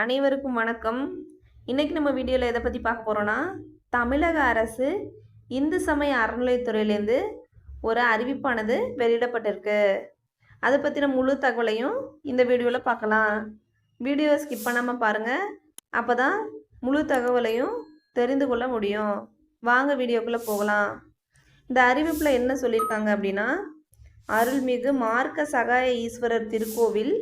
அனைவருக்கும் வணக்கம். இன்றைக்கி நம்ம வீடியோவில் எதை பற்றி பார்க்க போகிறோன்னா தமிழக அரசு இந்து சமய அறநிலையத்துறையிலேருந்து ஒரு அறிவிப்பானது வெளியிடப்பட்டிருக்கு. அதை பற்றின முழு தகவலையும் இந்த வீடியோவில் பார்க்கலாம். வீடியோவை ஸ்கிப் பண்ணாமல் பாருங்கள் அப்போ தான் முழு தகவலையும் தெரிந்து கொள்ள முடியும். வாங்க வீடியோக்குள்ளே போகலாம். இந்த அறிவிப்பில் என்ன சொல்லியிருக்காங்க அப்படின்னா அருள்மிகு மார்க்க சகாய ஈஸ்வரர் திருக்கோவில்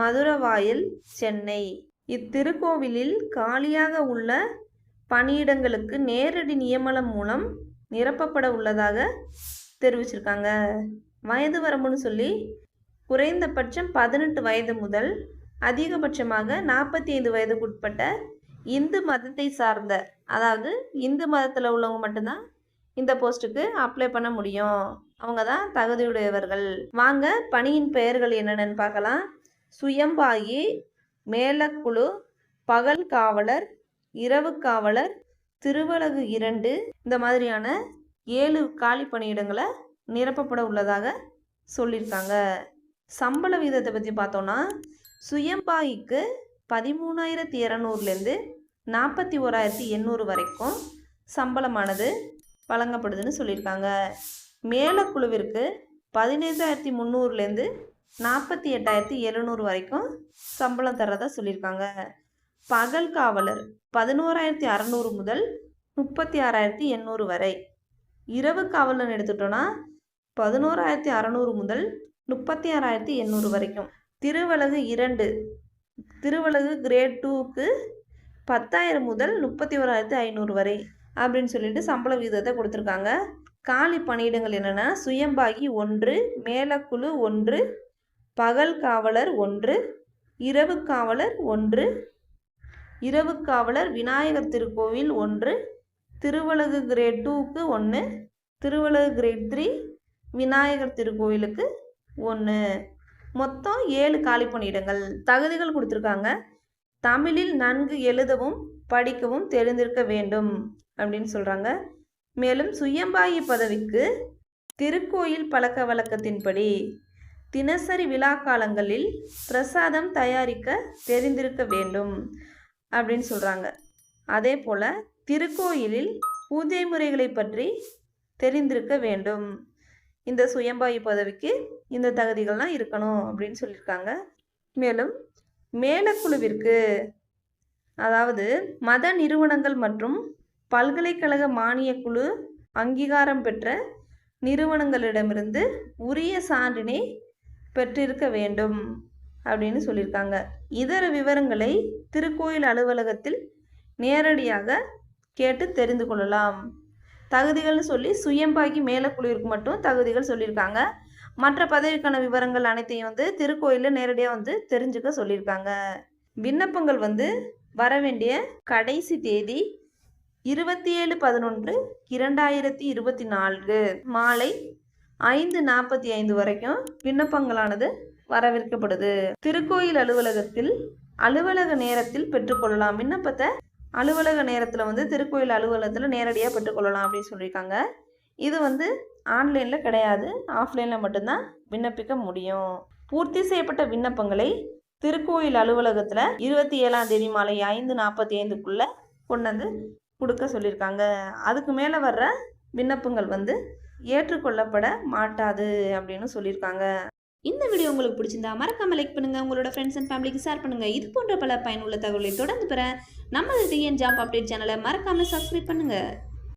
மதுரவாயில் சென்னை. இத்திருக்கோவிலில் காலியாக உள்ள பணியிடங்களுக்கு நேரடி நியமனம் மூலம் நிரப்பப்பட உள்ளதாக தெரிவிச்சிருக்காங்க. வயது வரம்புன்னு சொல்லி குறைந்தபட்சம் பதினெட்டு வயது முதல் அதிகபட்சமாக நாற்பத்தி ஐந்து வயதுக்குட்பட்ட இந்து மதத்தை சார்ந்த அதாவது இந்து மதத்தில் உள்ளவங்க மட்டும்தான் இந்த போஸ்ட்டுக்கு அப்ளை பண்ண முடியும். அவங்க தான் தகுதியுடையவர்கள். வாங்க பணியின் பெயர்கள் என்னென்னு பார்க்கலாம். சுயம்பாகி மேலக்குழு பகல் காவலர் இரவு காவலர் திருவலகு இரண்டு. இந்த மாதிரியான ஏழு காலி பணியிடங்களை நிரப்பப்பட உள்ளதாக சொல்லியிருக்காங்க. சம்பள வீதத்தை பற்றி பார்த்தோன்னா சுயம்பாய்க்கு பதிமூணாயிரத்தி இரநூறுலேருந்து நாற்பத்தி ஓராயிரத்தி எண்ணூறு வரைக்கும் சம்பளமானது வழங்கப்படுதுன்னு சொல்லியிருக்காங்க. மேலக்குழுவிற்கு பதினைந்தாயிரத்தி முந்நூறுலேருந்து நாற்பத்தி எட்டாயிரத்தி எழுநூறு வரைக்கும் சம்பளம் தரதா சொல்லியிருக்காங்க. பகல் காவலர் பதினோராயிரத்தி அறநூறு முதல் முப்பத்தி ஆறாயிரத்தி எண்ணூறு வரை. இரவு காவலர்னு எடுத்துட்டோன்னா பதினோராயிரத்தி அறநூறு முதல் முப்பத்தி ஆறாயிரத்தி எண்ணூறு வரைக்கும். திருவலகு இரண்டு திருவலகு கிரேட் டூக்கு பத்தாயிரம் முதல் முப்பத்தி ஓராயிரத்தி ஐநூறு வரை அப்படின்னு சொல்லிட்டு சம்பள விகிதத்தை கொடுத்துருக்காங்க. காலி பணியிடங்கள் என்னென்னா சுயம்பாகி ஒன்று மேலக்குழு ஒன்று பகல் காவலர் ஒன்று இரவு காவலர் ஒன்று இரவு காவலர் விநாயகர் திருக்கோவில் ஒன்று திருவலகு கிரேட் டூக்கு ஒன்று திருவலகு கிரேட் த்ரீ விநாயகர் திருக்கோவிலுக்கு ஒன்று மொத்தம் ஏழு காலி பணியிடங்கள். தகுதிகள் கொடுத்துருக்காங்க. தமிழில் நன்கு எழுதவும் படிக்கவும் தெரிந்திருக்க வேண்டும் அப்படின்னு சொல்கிறாங்க மேலும் சுயம்பாயி பதவிக்கு திருக்கோயில் பழக்க வழக்கத்தின்படி தினசரி விழா காலங்களில் பிரசாதம் தயாரிக்க தெரிந்திருக்க வேண்டும் அப்படின்னு சொல்கிறாங்க அதே போல் திருக்கோயிலில் பூஜை முறைகளை பற்றி தெரிந்திருக்க வேண்டும். இந்த சுயம்பாயி பதவிக்கு இந்த தகுதிகள்லாம் இருக்கணும் அப்படின்னு சொல்லியிருக்காங்க. மேலும் மேலக்குழுவிற்கு அதாவது மத நிறுவனங்கள் மற்றும் பல்கலைக்கழக மானியக் குழு அங்கீகாரம் பெற்ற நிறுவனங்களிடமிருந்து உரிய சான்றினை பெற்றிருக்க வேண்டும் அப்படின்னு சொல்லியிருக்காங்க. இதர விவரங்களை திருக்கோயில் அலுவலகத்தில் நேரடியாக கேட்டு தெரிந்து கொள்ளலாம். தகுதிகள்னு சொல்லி சுயம்பாகி மேலக்குழுவிற்கு மட்டும் தகுதிகள் சொல்லியிருக்காங்க. மற்ற பதவிக்கான விவரங்கள் அனைத்தையும் வந்து திருக்கோயிலில் நேரடியாக வந்து தெரிஞ்சுக்க சொல்லியிருக்காங்க. விண்ணப்பங்கள் வந்து வர வேண்டிய கடைசி தேதி இருபத்தி ஏழு பதினொன்று இரண்டாயிரத்தி இருபத்தி நான்கு மாலை ஐந்து நாற்பத்தி ஐந்து வரைக்கும் விண்ணப்பங்களானது வரவேற்கப்படுது. திருக்கோயில் அலுவலகத்தில் அலுவலக நேரத்தில் பெற்றுக்கொள்ளலாம். விண்ணப்பத்தை அலுவலக நேரத்தில் வந்து திருக்கோயில் அலுவலகத்தில் நேரடியாக பெற்றுக்கொள்ளலாம் அப்படின்னு சொல்லியிருக்காங்க. இது வந்து ஆன்லைனில் கிடையாது. ஆஃப்லைனில் மட்டும்தான் விண்ணப்பிக்க முடியும். பூர்த்தி செய்யப்பட்ட விண்ணப்பங்களை திருக்கோயில் அலுவலகத்தில் இருபத்தி ஏழாம் தேதி மாலை ஐந்து நாற்பத்தி ஐந்துக்குள்ளே கொண்டு வந்து கொடுக்க சொல்லியிருக்காங்க. அதுக்கு மேலே வர்ற விண்ணப்பங்கள் வந்து ஏற்றுக்கொள்ளப்பட மாட்டாது அப்படின்னு சொல்லியிருக்காங்க. இந்த வீடியோ உங்களுக்கு பிடிச்சிருந்தா மறக்காம லைக் பண்ணுங்கள் உங்களோட ஃப்ரெண்ட்ஸ் அண்ட் ஃபேமிலிக்கு ஷேர் பண்ணுங்க. இது போன்ற பல பயனுள்ள தகவலை தொடர்ந்து பெற நமது டிஎன் ஜாப் அப்டேட் சேனலை மறக்காமல் சப்ஸ்கிரைப் பண்ணுங்கள்